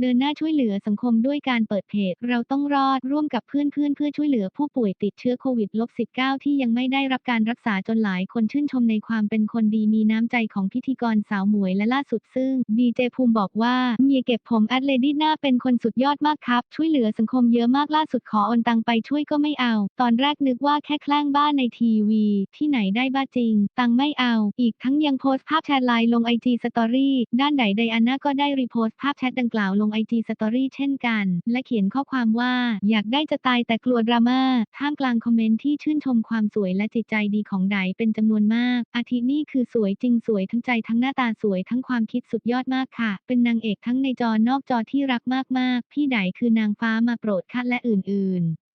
เดินหน้าช่วยเหลือสังคมด้วยการเปิดเพจ เราต้องรอดร่วมกับเพื่อนๆเพื่อช่วยเหลือผู้ป่วยติดเชื้อโควิด -19 ที่ยังไม่ได้รับการรักษาจนหลายคนชื่นชมในความเป็นคนดีมีน้ำใจของพิธีกรสาวหมวยและล่าสุดซึ่ง ดีเจภูมิบอกว่าเมียเก็บผมแอดเลดี้หน้าเป็นคนสุดยอดมากครับ ช่วยเหลือสังคมเยอะมากล่าสุดขอโอนตังไปช่วยก็ไม่เอา ตอนแรกนึกว่าแค่แกล้งบ้านในทีวี ที่ไหนได้บ้าจริง ตังไม่เอา อีกทั้งยังโพสต์ภาพแชทไลน์ลงไอจีสตอรี่ด้านใดไดอาน่าก็ได้รีโพสต์ภาพแชทดังกล่าวลงไอจีสตอรี่เช่นกัน และเขียนข้อความว่า อยากได้จะตายแต่กลัวดราม่าท่ามกลางคอมเมนต์ที่ชื่นชมความสวยและจิตใจดีของไดเป็นจำนวนมาก อาทินี่คือสวยจริงสวยทั้งใจทั้งหน้าตาสวยทั้งความคิดสุดยอดมากค่ะ เป็นนางเอกทั้งในจอนอกจอที่รักมากๆ พี่ไดคือนางฟ้ามาโปรดค่ะและอื่นๆ